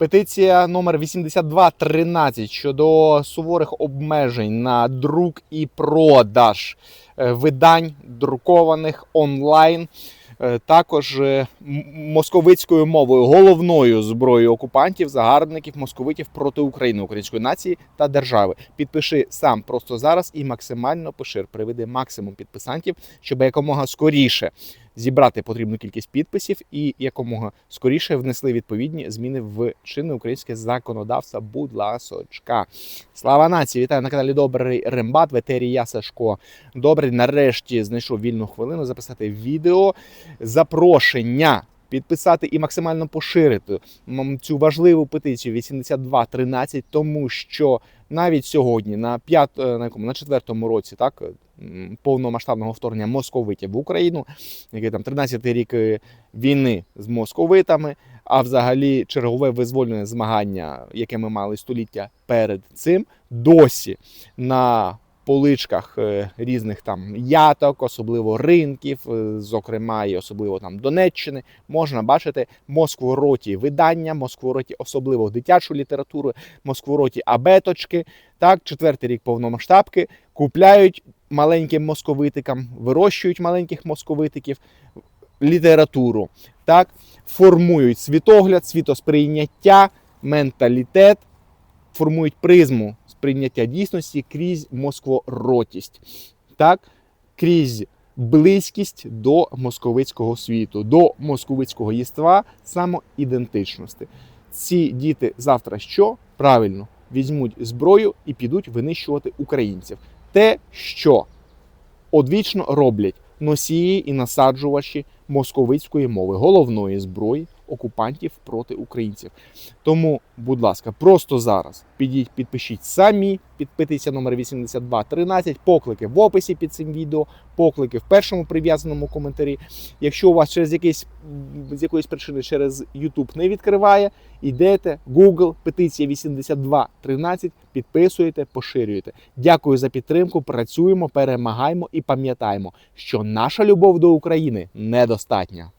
Петиція номер 8213 щодо суворих обмежень на друк і продаж е, видань друкованих онлайн. Е, Також е, московицькою мовою, головною зброєю окупантів, загарбників, московитів проти України, української нації та держави. Підпиши сам просто зараз і максимально пошир. Приведи максимум підписантів, щоб якомога скоріше зібрати потрібну кількість підписів і якомога скоріше внесли відповідні зміни в чинне українське законодавство. Будь ласочка. Слава нації! Вітаю на каналі Добрий Рембат. В етері я Сашко. Добрий, нарешті знайшов вільну хвилину записати відео. Запрошення. Підписати і максимально поширити цю важливу петицію 8213, тому що навіть сьогодні, на п'ят, е, на якому на четвертому році, так повномасштабного вторгнення московитів в Україну, який там 13-й рік е, війни з московитами, а взагалі чергове визвольне змагання, яке ми мали століття перед цим, досі на поличках е, різних там яток, особливо ринків, е, зокрема і особливо там Донеччини, можна бачити москвороті видання, москвороті особливо дитячу літературу, москвороті абеточки. Так, четвертий рік повномасштабки купляють маленьким московитикам, вирощують маленьких московитиків літературу, так, формують світогляд, світосприйняття, менталітет, формують призму сприйняття дійсності крізь москворотість, так, крізь близькість до московицького світу, до московицького єства, самоідентичності. Ці діти завтра що? Правильно візьмуть зброю і підуть винищувати українців. Те, що одвічно роблять носії і насаджувачі московицької мови, головної зброї окупантів проти українців. Тому, будь ласка, просто зараз підіть, підпишіть самі під петиція номер 8213, поклики в описі під цим відео, поклики в першому прив'язаному коментарі. Якщо у вас через якийсь з якоїсь причини через YouTube не відкриває, йдете Google, петиція 8213, підписуєте, поширюєте. Дякую за підтримку. Працюємо, перемагаємо і пам'ятаємо, що наша любов до України недостатня достатньо.